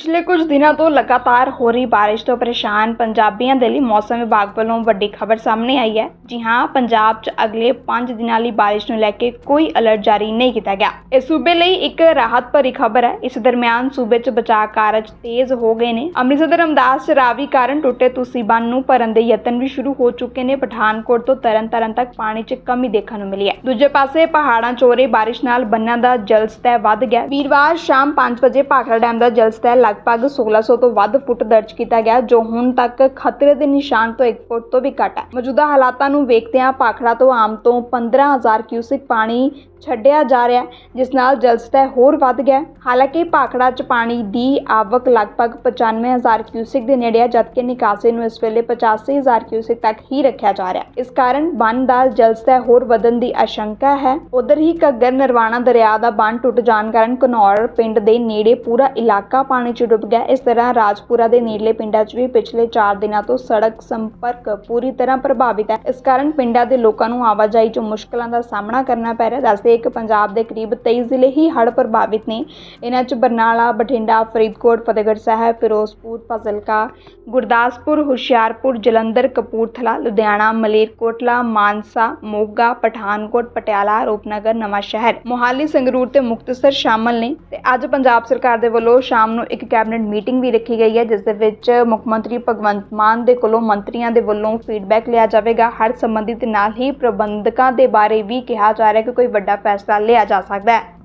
ਪਿਛਲੇ ਕੁਝ ਦਿਨਾਂ ਤੋਂ ਲਗਾਤਾਰ ਹੋ ਰਹੀ ਬਾਰਿਸ਼ ਤੋਂ ਪਰੇਸ਼ਾਨ ਪੰਜਾਬੀਆਂ ਦੇ ਲਈ ਮੌਸਮ ਵਿਭਾਗ ਵੱਲੋਂ ਵੱਡੀ ਖਬਰ ਸਾਹਮਣੇ ਆਈ ਹੈ। ਜੀ ਹਾਂ, ਪੰਜਾਬ 'ਚ ਅਗਲੇ 5 ਦਿਨਾਂ ਲਈ ਬਾਰਿਸ਼ ਨੂੰ ਲੈ ਕੇ ਕੋਈ ਅਲਰਟ ਜਾਰੀ ਨਹੀਂ ਕੀਤਾ ਗਿਆ। ਇਸ ਸੂਬੇ ਲਈ ਇੱਕ ਰਾਹਤ ਭਰੀ ਖਬਰ ਹੈ। ਇਸ ਦਰਮਿਆਨ ਸੂਬੇ 'ਚ ਬਚਾਅ ਕਾਰਜ ਤੇਜ਼ ਹੋ ਗਏ ਨੇ। ਅੰਮ੍ਰਿਤਸਰ ਦੇ ਰਮਦਾਸ 'ਚ ਰਾਵੀ ਕਾਰਨ ਟੁੱਟੇ ਤੁਸੀਂ ਬੰਨ ਨੂੰ ਭਰਨ ਦੇ ਯਤਨ ਵੀ ਸ਼ੁਰੂ ਹੋ ਚੁੱਕੇ ਨੇ। ਪਠਾਨਕੋਟ ਤੋਂ ਤਰਨਤਾਰਨ ਤੱਕ ਪਾਣੀ 'ਚ ਕਮੀ ਦੇਖਣ ਨੂੰ ਮਿਲੀ ਹੈ। ਦੂਜੇ ਪਾਸੇ ਪਹਾੜਾਂ 'ਚ ਹੋ ਰਹੀ ਬਾਰਿਸ਼ ਨਾਲ ਬੰਨਾਂ ਦਾ ਜਲ ਸਤਹ ਵੱਧ ਗਿਆ। ਵੀਰਵਾਰ ਸ਼ਾਮ 5 ਵਜੇ ਭਾਖੜਾ ਡੈਮ ਦਾ ਜਲ ਸਤਹ ਲਗਭਗ 1600 ਤੋਂ ਵੱਧ ਫੁੱਟ ਦਰਜ ਕੀਤਾ ਗਿਆ, ਜੋ ਹੁਣ ਤੱਕ ਖਤਰੇ ਦੇ ਨਿਸ਼ਾਨ ਤੋਂ 1 ਫੁੱਟ ਤੋਂ ਵੀ ਘੱਟ ਹੈ। ਮੌਜੂਦਾ ਹਾਲਾਤਾਂ ਨੂੰ ਵੇਖਦਿਆਂ ਭਾਖੜਾ ਤੋਂ ਆਮ ਤੋਂ 15000 ਕਿਊਸਿਕ ਪਾਣੀ ਛੱਡਿਆ ਜਾ ਰਿਹਾ ਜਿਸ ਨਾਲ ਜਲ ਸਤਹ ਹੋਰ ਵੱਧ ਗਿਆ ਹਾਲਾਂਕਿ ਭਾਖੜਾ 'ਚ ਪਾਣੀ ਦੀ ਆਵਕ ਲਗਭਗ 95000 ਕਿਊਸਿਕ ਦੇ ਨੇੜੇ ਹੈ, ਜਦਕਿ ਨਿਕਾਸੀ ਨੂੰ ਇਸ ਵੇਲੇ 85000 ਕਿਊਸਿਕ ਤੱਕ ਹੀ ਰੱਖਿਆ ਜਾ ਰਿਹਾ ਇਸ ਕਾਰਨ ਬੰਨ ਦਾ ਜਲ ਸਤਹ ਹੋਰ ਵਧਣ ਦੀ ਆਸ਼ੰਕਾ ਹੈ। ਉਧਰ ਹੀ ਘੱਗਰ ਨਰਵਾਣਾ ਦਰਿਆ ਦਾ ਬੰਨ ਟੁੱਟ ਜਾਣ ਕਾਰਨ ਘਨੌਰ ਪਿੰਡ ਦੇ ਨੇੜੇ ਪੂਰਾ ਇਲਾਕਾ ਪਾਣੀ 'ਚ ਡੁੱਬ ਗਿਆ। ਇਸ ਤਰ੍ਹਾਂ ਰਾਜਪੁਰਾ ਦੇ ਨੇੜਲੇ ਪਿੰਡਾਂ 'ਚ ਵੀ ਪਿਛਲੇ 4 ਦਿਨਾਂ ਤੋਂ ਸੜਕ ਸੰਪਰਕ ਪੂਰੀ ਤਰ੍ਹਾਂ ਪ੍ਰਭਾਵਿਤ ਹੈ। ਇਸ ਕਾਰਨ ਪਿੰਡਾਂ ਦੇ ਲੋਕਾਂ ਨੂੰ ਆਵਾਜਾਈ 'ਚ ਮੁਸ਼ਕਲਾਂ ਦਾ ਸਾਹਮਣਾ ਕਰਨਾ ਪੈ ਰਿਹਾ ਦੱਸਦੇ ਇੱਕ ਪੰਜਾਬ ਦੇ ਕਰੀਬ 23 ਜ਼ਿਲ੍ਹੇ ਹੀ ਹੜ੍ਹ ਪ੍ਰਭਾਵਿਤ ਨੇ। ਇਹਨਾਂ 'ਚ ਬਰਨਾਲਾ, ਬਠਿੰਡਾ, ਫਰੀਦਕੋਟ, ਫਤਿਹਗੜ੍ਹ ਸਾਹਿਬ, ਫਿਰੋਜ਼ਪੁਰ, ਫਾਜ਼ਿਲਕਾ, ਗੁਰਦਾਸਪੁਰ, ਹੁਸ਼ਿਆਰਪੁਰ, ਜਲੰਧਰ, ਕਪੂਰਥਲਾ, ਲੁਧਿਆਣਾ, ਮਲੇਰਕੋਟਲਾ, ਮਾਨਸਾ, ਮੋਗਾ, ਪਠਾਨਕੋਟ, ਪਟਿਆਲਾ, ਰੂਪਨਗਰ ਨਵਾਂ ਸ਼ਹਿਰ ਮੋਹਾਲੀ ਸੰਗਰੂਰ ਤੇ ਮੁਕਤਸਰ ਸ਼ਾਮਲ ਨੇ ਤੇ ਅੱਜ ਪੰਜਾਬ ਸਰਕਾਰ ਦੇ ਵੱਲੋਂ ਸ਼ਾਮ ਨੂੰ ਇੱਕ ਕੈਬਨਿਟ ਮੀਟਿੰਗ ਵੀ ਰੱਖੀ ਗਈ ਹੈ, ਜਿਸ ਦੇ ਵਿੱਚ ਮੁੱਖ ਮੰਤਰੀ ਭਗਵੰਤ ਮਾਨ ਦੇ ਕੋਲੋਂ ਮੰਤਰੀਆਂ ਦੇ ਵੱਲੋਂ ਫੀਡਬੈਕ ਲਿਆ ਜਾਵੇਗਾ। ਹਰ ਸੰਬੰਧਿਤ ਨਾਲ ਹੀ ਪ੍ਰਬੰਧਕਾਂ ਦੇ ਬਾਰੇ ਵੀ ਕਿਹਾ ਜਾ ਰਿਹਾ ਕਿ ਕੋਈ ਵੱਡਾ ਫੈਸਲਾ ਲਿਆ ਜਾ ਸਕਦਾ ਹੈ।